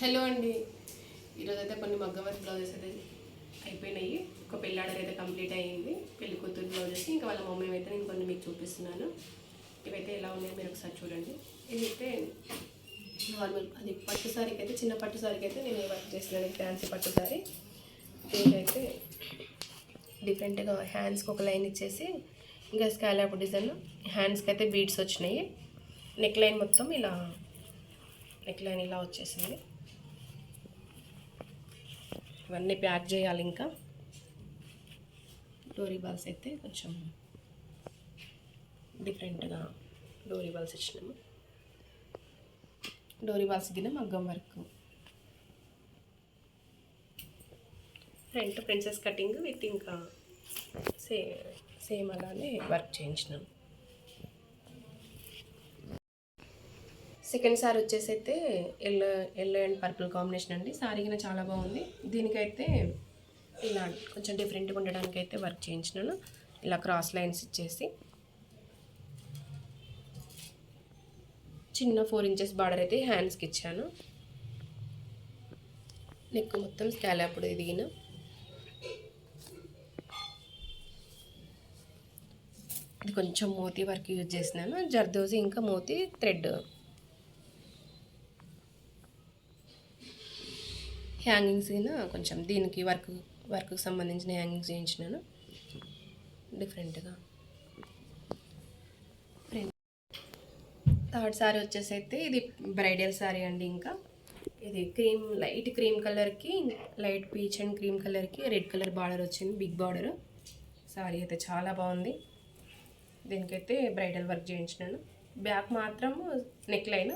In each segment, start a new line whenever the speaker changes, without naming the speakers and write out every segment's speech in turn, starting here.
Hello అండి. ఈరోజు అయితే కొన్ని మగ్గం బ్లౌజెస్ అయితే అయిపోయినాయి. ఒక పెళ్ళి ఆర్డర్ అయితే కంప్లీట్ అయ్యింది. పెళ్ళి కూతురు బ్లౌజెస్. ఇంకా వాళ్ళ మమ్మీ అయితే నేను కొన్ని మీకు చూపిస్తున్నాను. ఇవైతే ఎలా ఉన్నాయో మీరు ఒకసారి చూడండి. ఇదైతే నార్మల్ అది పట్టు సారీకి అయితే చిన్న పట్టు సారీకి అయితే నేను వర్క్ చేసినాను ఫ్యాన్సీ పట్టు సారీ. దీనికైతే డిఫరెంట్గా హ్యాండ్స్కి ఒక లైన్ ఇచ్చేసి ఇంకా స్కాలాప్ డిజైన్ హ్యాండ్స్కి అయితే బీడ్స్ వచ్చినాయి. నెక్ లైన్ మొత్తం ఇలా నెక్ లైన్ ఇలా వచ్చేసింది. ఇవన్నీ ప్యాక్ చేయాలి ఇంకా. డోరీ బాల్స్ అయితే కొంచెం డిఫరెంట్గా డోరీ బాల్స్ ఇచ్చినాము. డోరీ బాల్స్ గిన మగ్గం work. Front princess cutting with ఇంకా సే సేమ్ అలానే వర్క్ చేయించినాము సెకండ్ సారీ వచ్చేసి అయితే yellow yellow and purple combination అండి. సారీ కింద చాలా బాగుంది. దీనికైతే ఇలా కొంచెం డిఫరెంట్గా ఉండడానికి అయితే వర్క్ చేయించినాను. ఇలా క్రాస్ లైన్స్ ఇచ్చేసి. చిన్న ఫోర్ ఇంచెస్ బార్డర్ అయితే హ్యాండ్స్కి ఇచ్చాను. నెక్ మొత్తం స్కాలాపుడు ఎదిగిన ఇది కొంచెం మోతీ వర్క్ యూజ్ చేసినాను. జర్దోజీ ఇంకా మోతీ థ్రెడ్ హ్యాంగింగ్స్ అయినా కొంచెం దీనికి వర్క్ వర్క్కి సంబంధించిన హ్యాంగింగ్స్ చేయించినాను. డిఫరెంట్గా. థర్డ్ సారీ వచ్చేసి అయితే ఇది బ్రైడల్ సారీ అండి ఇంకా. ఇది క్రీమ్ లైట్ క్రీమ్ కలర్కి లైట్ పీచ్ అండ్ క్రీమ్ కలర్కి రెడ్ కలర్ బార్డర్ వచ్చింది బిగ్ బార్డర్. సారీ అయితే చాలా బాగుంది. దీనికైతే బ్రైడల్ వర్క్ చేయించినాను. బ్యాక్ మాత్రం నెక్ లైన్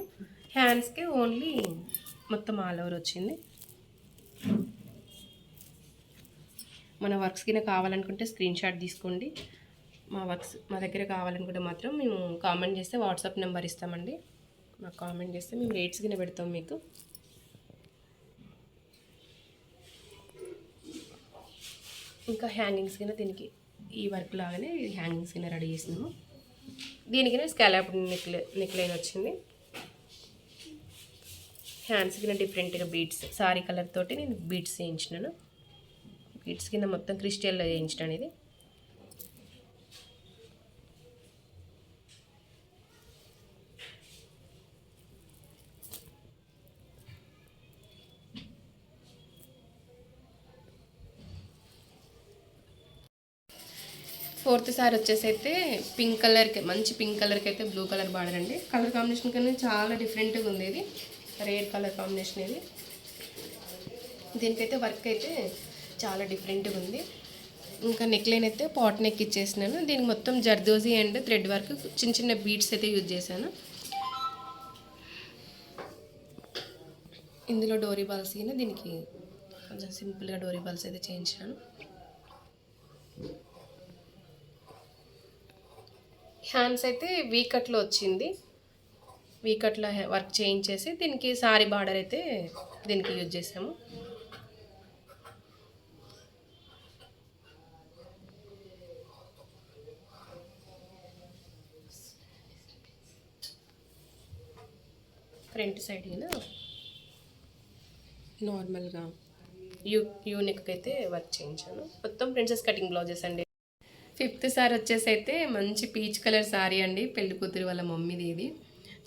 హ్యాండ్స్కి ఓన్లీ మొత్తం ఆల్ ఓవర్ వచ్చింది. మన వర్క్స్ కింద కావాలనుకుంటే స్క్రీన్ షాట్ తీసుకోండి. మా వర్క్స్ మా దగ్గర కావాలనుకుంటే మాత్రం మేము కామెంట్ చేస్తే వాట్సాప్ నెంబర్ ఇస్తామండి. మాకు కామెంట్ చేస్తే మేము రేట్స్ కింద పెడతాం మీకు. ఇంకా హ్యాంగింగ్స్ కింద దీనికి ఈ వర్క్ లాగానే హ్యాంగింగ్స్ కింద రెడీ చేసినాము. దీనికి స్కాలప్ నెక్ నెక్ లైన్ వచ్చింది. హ్యాండ్స్ కింద డిఫరెంట్గా బీడ్స్ సారీ కలర్ తోటి నేను బీడ్స్ చేయించినాను బీడ్స్ కింద మొత్తం క్రిస్టల్లో చేయించినాను ఇది ఫోర్త్ సారీ వచ్చేసి అయితే పింక్ కలర్కి మంచి పింక్ కలర్కి అయితే బ్లూ కలర్ బార్డర్ అండి కలర్ కాంబినేషన్ కన్నా చాలా డిఫరెంట్గా ఉంది ఇది రేర్ కలర్ కాంబినేషన్ ఇది. దీనికైతే వర్క్ అయితే చాలా డిఫరెంట్గా ఉంది. ఇంకా నెక్లైన్ అయితే పాట్ నెక్ ఇచ్చేసినాను. దీనికి మొత్తం జర్దోజీ అండ్ థ్రెడ్ వర్క్ చిన్న చిన్న బీడ్స్ అయితే యూజ్ చేశాను. ఇందులో డోరీ బాల్స్ అయినా దీనికి కొంచెం సింపుల్గా డోరీ బాల్స్ అయితే చేయించాను. హ్యాండ్స్ అయితే వీకట్లో వచ్చింది. వీకట్లో వర్క్ చేయించేసి దీనికి సారీ బార్డర్ అయితే దీనికి యూజ్ చేసాము. ఫ్రంట్ సైడ్ నార్మల్గా. యూ యూనిక్ అయితే వర్క్ చేయించాను. మొత్తం ప్రిన్సెస్ కటింగ్ బ్లౌజెస్ అండి. ఫిఫ్త్ సారీ వచ్చేసి అయితే మంచి పీచ్ కలర్ సారీ అండి. పెళ్ళి కూతురు వాళ్ళ మమ్మీది ఇది.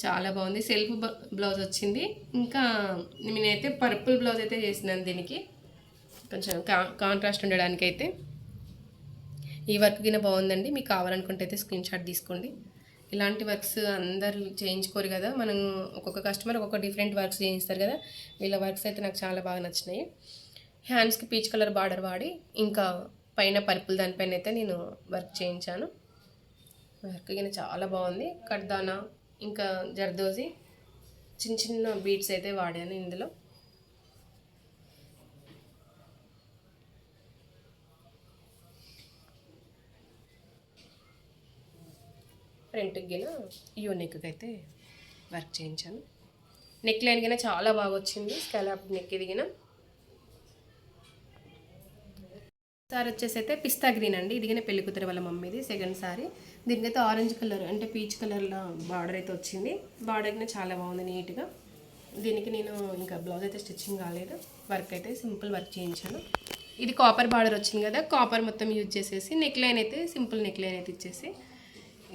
చాలా బాగుంది. సెల్ఫ్ బ్లౌజ్ వచ్చింది. ఇంకా నేనైతే పర్పుల్ బ్లౌజ్ అయితే చేసినాను దీనికి. కొంచెం కా కాంట్రాస్ట్ ఉండడానికి అయితే ఈ వర్క్ కింద బాగుందండి. మీకు కావాలనుకుంటే అయితే స్క్రీన్ షాట్ తీసుకోండి. ఇలాంటి వర్క్స్ అందరూ చేయించుకోరు కదా. మనం ఒక్కొక్క కస్టమర్ ఒక్కొక్క డిఫరెంట్ వర్క్స్ చేయిస్తారు కదా. వీళ్ళ వర్క్స్ అయితే నాకు చాలా బాగా నచ్చినాయి. హ్యాండ్స్కి పీచ్ కలర్ బార్డర్ వాడి ఇంకా పైన పర్పుల్ దానిపైన అయితే నేను వర్క్ చేయించాను. వర్క్ కింద చాలా బాగుంది. కట్దానా ఇంకా జర్దోజీ చిన్న చిన్న బీట్స్ అయితే వాడాను ఇందులో. ఫ్రంట్కి గిన యూనిక్కి అయితే వర్క్ చేయించాను. నెక్ లైన్ గిన చాలా బాగా వచ్చింది. స్కాలప్ నెక్ ఎదిగిన సార్ వచ్చేసి అయితే పిస్తా గ్రీన్ అండి. ఇదిగానే పెళ్ళి కూతురు వాళ్ళ మమ్మీది సెకండ్ సారీ. దీనికైతే ఆరెంజ్ కలర్ అంటే పీచ్ కలర్లో బార్డర్ అయితే వచ్చింది. బార్డర్ అయితే చాలా బాగుంది నీట్గా దీనికి నేను ఇంకా బ్లౌజ్ అయితే స్టిచ్చింగ్ కాలేదు. వర్క్ అయితే సింపుల్ వర్క్ చేయించాను. ఇది కాపర్ బార్డర్ వచ్చింది కదా కాపర్ మొత్తం యూజ్ చేసేసి నెక్ లైన్ అయితే సింపుల్ నెక్ లైన్ అయితే ఇచ్చేసి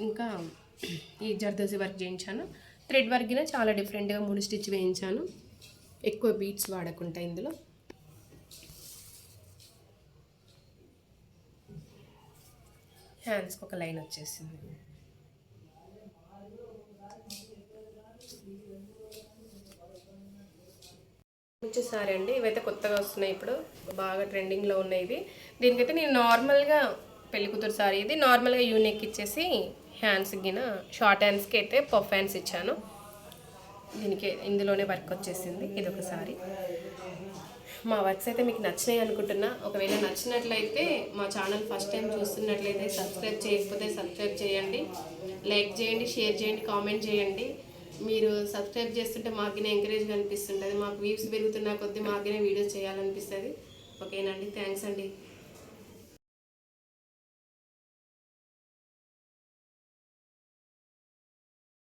ఇంకా ఈ జర్దోసి వర్క్ చేయించాను. థ్రెడ్ వర్క్ చాలా డిఫరెంట్గా మూడు స్టిచ్ వేయించాను. ఎక్కువ బీట్స్ వాడకుండా ఇందులో. హ్యాండ్స్కి ఒక లైన్ వచ్చేసింది. వచ్చేసారి అండి ఇవైతే కొత్తగా వస్తున్నాయి ఇప్పుడు బాగా ట్రెండింగ్లో ఉన్నాయి ఇవి. దీనికైతే నేను నార్మల్గా పెళ్ళి కూతురు సారీ ఇది నార్మల్గా యూనిక్ ఇచ్చేసి హ్యాండ్స్ గిన షార్ట్ హ్యాండ్స్కి అయితే పఫ్ హ్యాండ్స్ ఇచ్చాను. దీనికి ఇందులోనే వర్క్ వచ్చేసింది ఇది ఒకసారి మా వర్క్స్ అయితే మీకు నచ్చినాయి అనుకుంటున్నా. ఒకవేళ నచ్చినట్లయితే మా ఛానల్ ఫస్ట్ టైం చూస్తున్నట్లయితే సబ్స్క్రైబ్ చేయకపోతే సబ్స్క్రైబ్ చేయండి. లైక్ చేయండి షేర్ చేయండి కామెంట్ చేయండి. మీరు సబ్స్క్రైబ్ చేస్తుంటే మాకునే ఎంకరేజ్గా అనిపిస్తుంటుంది మాకు వ్యూస్ పెరుగుతున్న కొద్దీ మాకునే వీడియోస్ చేయాలనిపిస్తుంది. ఓకేనండి. థ్యాంక్స్ అండి.